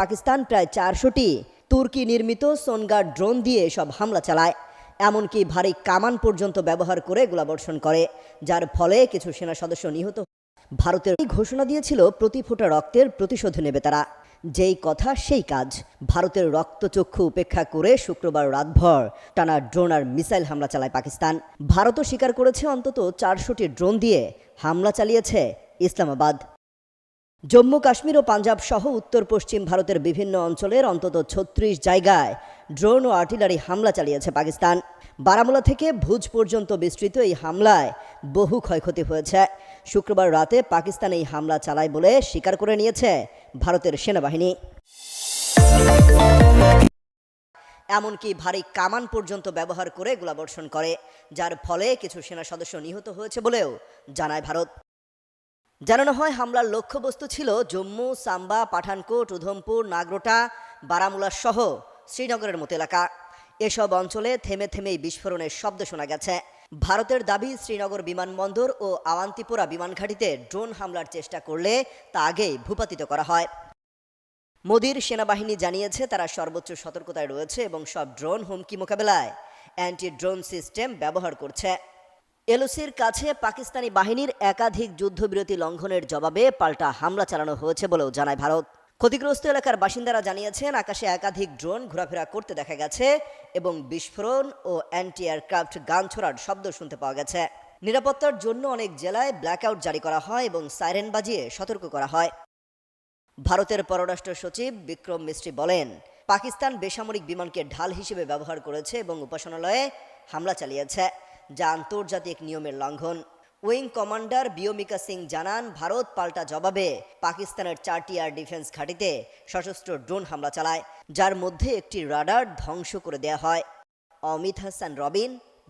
পাকিস্তান প্রায় চারশোটি তুর্কি নির্মিত সোনগার ড্রোন দিয়ে সব হামলা চালায়। এমনকি ভারী কামান পর্যন্ত ব্যবহার করে গোলাবর্ষণ করে, যার ফলে কিছু সেনা সদস্য নিহত ভারতের ঘোষণা দিয়েছিল, প্রতি ফোঁটা রক্তের প্রতিশোধ নেবে তারা। যেই কথা, সেই কাজ। ভারতের রক্তচক্ষু উপেক্ষা করে শুক্রবার রাতভর টানা ড্রোন আর মিসাইল হামলা চালায় পাকিস্তান। ভারতও স্বীকার করেছে, অন্তত চারশোটি ড্রোন দিয়ে হামলা চালিয়েছে ইসলামাবাদ। জম্মু কাশ্মীর ও পাঞ্জাব সহ উত্তর পশ্চিম ভারতের বিভিন্ন অঞ্চলের অন্তত ছত্রিশ জায়গায় ড্রোন ও আর্টিলারি হামলা চালিয়েছে পাকিস্তান। বারামুলা থেকে ভুজ পর্যন্ত বিস্তৃত এই হামলায় বহু ক্ষয়ক্ষতি হয়েছে। শুক্রবার রাতে পাকিস্তান এই হামলা চালায় বলে স্বীকার করে নিয়েছে ভারতের সেনাবাহিনী। এমনকি ভারী কামান পর্যন্ত ব্যবহার করে গোলাবর্ষণ করে, যার ফলে কিছু সেনা সদস্য নিহত হয়েছে বলেও জানায় ভারত। জানানো হয়, হামলার লক্ষ্যবস্তু ছিল জম্মু, সাম্বা, পাঠানকোট, উধমপুর, নাগরোটা, বারামুলা সহ শ্রীনগরের মতো এলাকা। এসব অঞ্চলে থেমে থেমেই বিস্ফোরণের শব্দ শোনা গেছে। ভারতের দাবি, শ্রীনগর বিমানবন্দর ও আওয়ান্তিপোরা বিমানঘাটিতে ড্রোন হামলার চেষ্টা করলে তা আগেই ভূপাতিত করা হয়। মোদির সেনাবাহিনী জানিয়েছে, তারা সর্বোচ্চ সতর্কতায় রয়েছে এবং সব ড্রোন হুমকি মোকাবেলায় অ্যান্টি ড্রোন সিস্টেম ব্যবহার করছে। এলওসির কাছে পাকিস্তানি বাহিনীর একাধিক যুদ্ধবিরতি লঙ্ঘনের জবাবে পাল্টা হামলা চালানো হয়েছে বলেও জানায় ভারত। ক্ষতিগ্রস্ত এলাকার বাসিন্দারা জানিয়েছেন, আকাশে একাধিক ড্রোন ঘোরাফেরা করতে দেখা গেছে এবং বিস্ফোরণ ও অ্যান্টি এয়ারক্রাফট গান ছোড়ার শব্দ শুনতে পাওয়া গেছে। নিরাপত্তার জন্য অনেক জেলায় ব্ল্যাকআউট জারি করা হয় এবং সাইরেন বাজিয়ে সতর্ক করা হয়। ভারতের পররাষ্ট্র সচিব বিক্রম মিস্ত্রি বলেন, পাকিস্তান বেসামরিক বিমানকে ঢাল হিসেবে ব্যবহার করেছে এবং উপাসনালয়ে হামলা চালিয়েছে। যা আন্তর্জাতিক নিয়মের লঙ্ঘন। উইং কমান্ডার বিয়মিকা সিং জানান, ভারত পাল্টা জবাবে পাকিস্তানের চারটি এয়ার ডিফেন্স ঘাঁটিতে সশস্ত্র ড্রোন হামলা চালায়, যার মধ্যে একটি রাডার ধ্বংস করে দেয়া হয়। অমিত হাসান, রবিন।